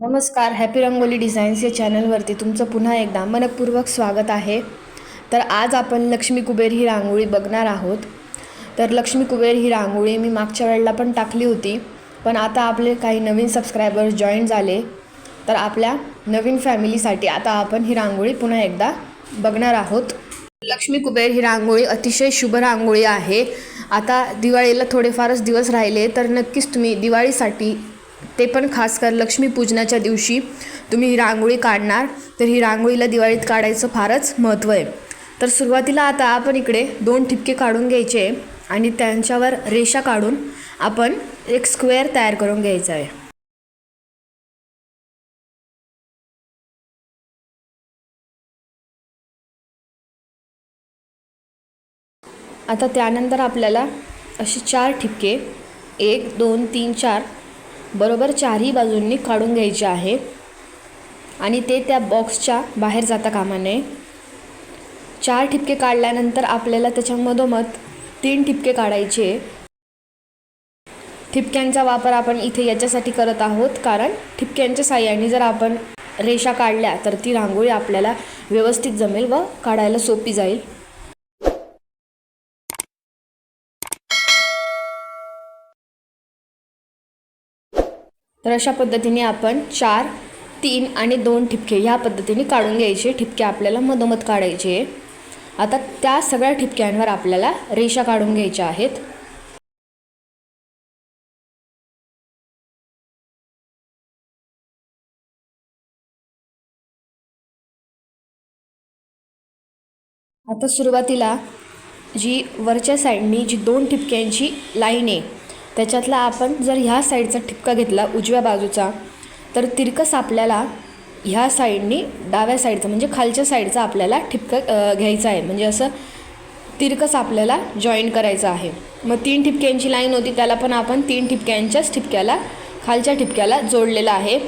नमस्कार happy rangoli designs या चॅनलवरती तुमचं पुन्हा एकदा मनपूर्वक स्वागत आहे. तर आज आपण लक्ष्मी कुबेर ही रांगोळी बघणार आहोत. तर लक्ष्मी कुबेर ही रांगोळी मी मागच्या वेळेला पण टाकली होती पण आता आपले काही नवीन सबस्क्रायबर्स जॉईन झाले. तर आपल्या नवीन फॅमिलीसाठी आता आपण ही रांगोळी पुन्हा एकदा बघणार आहोत. लक्ष्मी कुबेर ही रांगोळी अतिशय शुभ रांगोळी आहे. आता दिवाळीला थोडेफारच दिवस राहिले तर नक्कीच तुम्ही दिवाळीसाठी ते पण खास कर लक्ष्मीपूजनाच्या दिवशी तुम्ही ही रांगोळी काढणार. तर ही रांगोळीला दिवाळीत काढायचं फारच महत्त्व आहे. तर सुरुवातीला आता आपण इकडे दोन ठिपके काढून घ्यायचे आणि त्यांच्यावर रेषा काढून आपण एक स्क्वेअर तयार करून घ्यायचा आहे. आता त्यानंतर आपल्याला असे चार ठिपके एक दोन तीन चार बरोबर चारही बाजूंनी काढून घ्यायचे आहे. आणि ते त्या बॉक्सच्या बाहेर जाता कामा नये. चार ठिपके काढल्यानंतर आपल्याला त्याच्या मधोमध तीन ठिपके काढायचे. ठिपक्यांचा वापर आपण इथे याच्यासाठी करत आहोत कारण ठिपक्यांच्या साह्याने जर आपण रेषा काढल्या तर ती रांगोळी आपल्याला व्यवस्थित जमेल व काढायला सोपी जाईल. तर अशा पद्धतीने आपण चार तीन आणि दोन ठिपके ह्या पद्धतीने काढून घ्यायचे. ठिपके आपल्याला मधोमध काढायचे. आता त्या सगळ्या ठिपक्यांवर आपल्याला रेषा काढून घ्यायच्या आहेत. आता सुरुवातीला जी वरच्या साईडनी जी दोन ठिपक्यांची लाईन आहे त्याच्यातला आपण जर ह्या साईडचा ठिपका घेतला उजव्या बाजूचा तर तिरकस आपल्याला ह्या साईडनी डाव्या साईडचा म्हणजे खालच्या साईडचा आपल्याला ठिपका घ्यायचा आहे. म्हणजे असं तिरकस आपल्याला जॉईन करायचं आहे. मग तीन ठिपक्यांची लाईन होती त्याला पण आपण तीन ठिपक्यांच्याच ठिपक्याला खालच्या ठिपक्याला जोडलेलं आहे.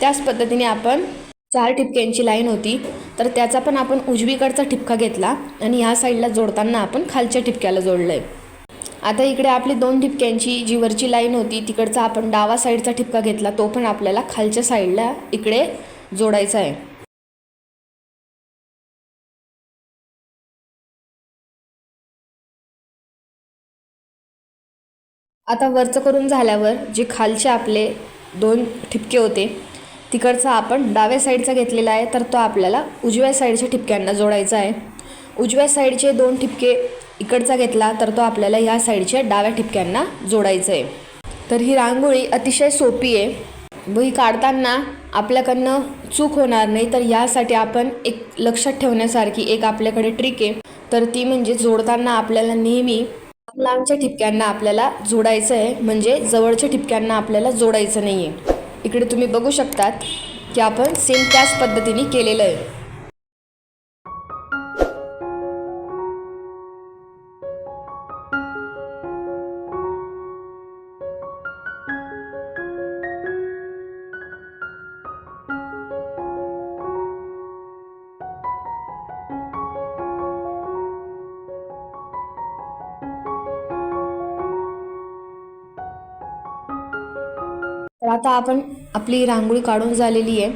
त्याच पद्धतीने आपण चार ठिपक्यांची लाईन होती तर त्याचा पण आपण उजवीकडचा ठिपका घेतला आणि ह्या साईडला जोडताना आपण खालच्या ठिपक्याला जोडलं आहे आता इकडे आपली दोन ठिपक्यांची जी वरची लाईन होती तिकडचा आपण डावा साईडचा ठिपका घेतला तो पण आपल्याला खालच्या साईडला इकडे जोडायचा आहे. आता वरचं करून झाल्यावर जे खालचे आपले दोन ठिपके होते तिकडचा आपण डाव्या साईडचा घेतलेला आहे तर तो आपल्याला उजव्या साईडच्या ठिपक्यांना जोडायचा आहे. उजव्या साईडचे दोन ठिपके इकडचा घेतला तर तो आपल्याला ह्या साईडच्या डाव्या ठिपक्यांना जोडायचं आहे तर ही रांगोळी अतिशय सोपी आहे व ही काढताना आपल्याकडनं चूक होणार नाही तर यासाठी आपण एक लक्षात ठेवण्यासारखी एक आपल्याकडे ट्रिक आहे. तर ती म्हणजे जोडताना आपल्याला नेहमी लांबच्या ठिपक्यांना आपल्याला जोडायचं आहे म्हणजे जवळच्या ठिपक्यांना आपल्याला जोडायचं नाही आहे इकडे तुम्ही बघू शकतात की आपण सेम त्याच पद्धतीने केलेलं आहे. तर आता आपण आपली रांगोळी काढून झालेली आहे.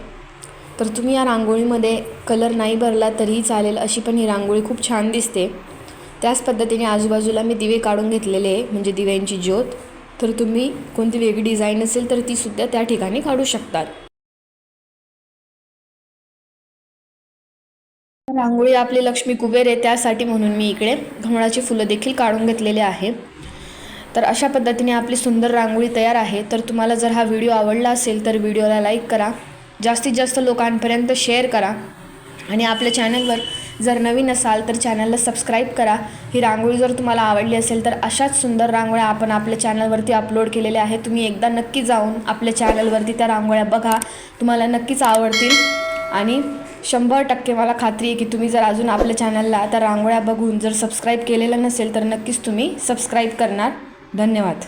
तर तुम्ही या रांगोळीमध्ये कलर नाही भरला तरीही चालेल अशी पण ही रांगोळी खूप छान दिसते. त्याच पद्धतीने आजूबाजूला मी दिवे काढून घेतलेले आहे म्हणजे दिव्यांची ज्योत. तर तुम्ही कोणती वेगळी डिझाईन असेल तर तीसुद्धा त्या ठिकाणी काढू शकतात रांगोळी आपली लक्ष्मी कुबेर आहे त्यासाठी म्हणून मी इकडे घमळाची फुलं देखील काढून घेतलेले आहे. तर अशा पद्धतीने आपली सुंदर रांगोळी तयार आहे. तर तुम्हाला जर हा व्हिडिओ आवडला असेल तर व्हिडिओला लाईक करा. जास्तीत जास्त लोकांपर्यंत शेअर करा. आणि आपल्या चॅनलवर जर नवीन असाल तर चॅनलला सबस्क्राईब करा. ही रांगोळी जर तुम्हाला आवडली असेल तर अशाच सुंदर रांगोळ्या आपण आपल्या चॅनलवरती अपलोड केलेल्या आहेत. तुम्ही एकदा नक्की जाऊन आपल्या चॅनलवरती त्या रांगोळ्या बघा. तुम्हाला नक्कीच आवडतील. आणि शंभर टक्के मला खात्री आहे की तुम्ही जर अजून आपल्या चॅनलला त्या रांगोळ्या बघून जर सबस्क्राईब केलेलं नसेल तर नक्कीच तुम्ही सबस्क्राईब करणार. धन्यवाद.